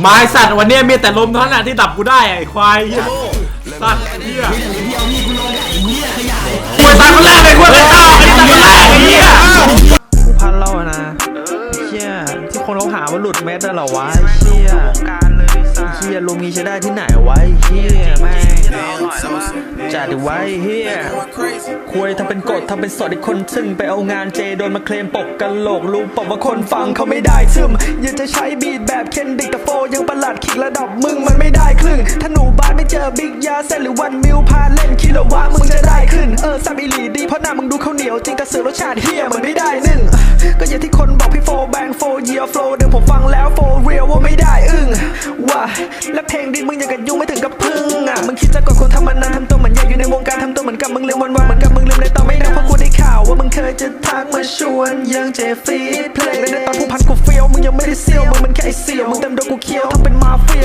ไม้สัตว์วันนี้มีแต่ลมเท่านั้นที่ดับกูได้ไอ้ควายเฮียโง่สัตว์เฮียควายตายคนแรกเลยควายตายข้าวไอ้ตายคนแรกไอ้เฮียผู้พันเราอะนะเชี่ยที่คนเขาหาว่าหลุดเม็ดได้เหรอวะเชี่ยการเลย เชี่ยลุงมีใช้ได้ที่ไหนไวะเชี่ยแม่งจัดไว้เฮียคุยทำเป็นกฎทำเป็นสดอีกคนซึ่งไปเอางานเจโดนมาเคลมปกกันโหลกรู้ปกว่าคนฟังเขาไม่ได้ซึมยากจะใช้บีทแบบเคนดิกแต่โฟยังประหลัดขิกระดับมึงมันไม่ได้ครึ่งถ้าหนูบ้านไม่เจอบิ๊กยาเซนหรือวันมิวพาเล่นคิโลวะมึงจะได้ขึ้นเออซับอีหลีดีเพราะหน้ามึงดูข้าวเหนียวจริงกระสือรสชาติเฮียเหมือนไม่ได้นึ่งก็อย่างที่คนบอกพี่โฟแบงโฟเยียโฟเดิมผมฟังแล้วโฟเรียลว่าไม่ได้อึ้ง มาชวนยังเจฟีดเพลงในตอนผู้พันกูเฟียวมึงยังไม่ได้เซียวมึงมันแค่ไอเซียวมึงเต็มโดนกูเคี้ยวทำเป็นมาเฟีย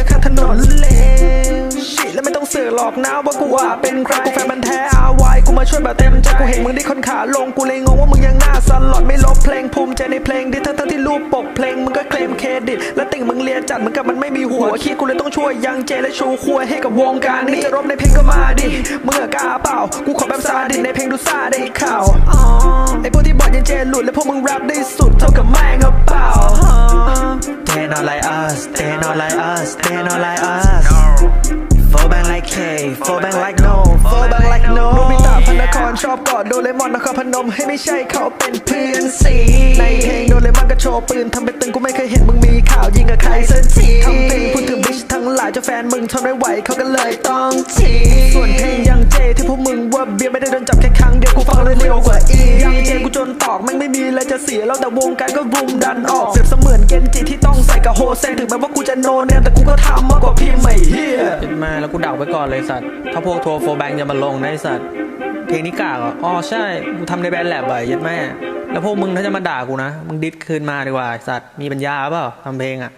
อหลอกนะว่ากูว่าเป็นใครกูแฟนมันแท้อาไวกูมาช่วยแบบเต็มใจกูเห็นมึงได้คนขาลงกูเลยงงว่ามึงยังหน้าสลอดไม่ลบเพลงภูมิใจในเพลงดิทั้งทั้งที่รูปปกเพลงมึงก็เคลมเครดิต และติ่งมึงเรียจัดเหมือนกับมันไม่มีหัวคิดกูเลยต้องช่วยยังเจและชูควยให้กับวงการนี้จะรบในเพลงก็มาดิมึงอกล้าเปล่ากูขอแบบซาดิในเพลงดูซาได้ข่าวอ๋อไอพวกที่บอกยังเจหลุดและพวกมึงแรปได้สุดเท่ากับแม่งเปล่า They not like us, they not like us, they not like us. Fall back like K, fall back like no, fall back like no โนบิตะพระนครชอบกอดโดเรมอนนครพนมให้ไม่ใช่เขาเป็นเพื่อนสีในเพลงโดเรมอนก็โชว์ปืนทำเป็นตึงกูไม่เคยเห็นมึงมีข่าวยิงกับใครสักทีทำเพลงพูดถึงบิชทั้งหลายเจ้าแฟนมึงทนไม่ไหวเขาก็เลยต้องทีส่วนเพลงยังเจที่พวกมึงว่าเบียร์ไม่ได้ กูจนตอกแม่งไม่มีอะไรจะเสียแล้วแต่วงการก็รุมดันออก เสรียบเสมือนเกนจิที่ต้องใส่กับโฮเซนถึงแม้ว่ากูจะโนเนมแต่กูก็ทำมากกว่าพี่ไม่เฮียเห็นมาแล้วกูดาไว้ก่อนเลยสัตว์ ถ้าพวกทัวร์โฟร์แบงค์จะมาลงนะไอ้สัตว์ เพลงนี้กากเหรออ๋อใช่กูทำในแบรนด์แลบอะยัดแม่ แล้วพวกมึงถ้าจะมาด่ากูนะ มึงดิสคืนมาดีกว่าไอ้สัตว์ มีปัญญาเปล่าทำเพลงอะ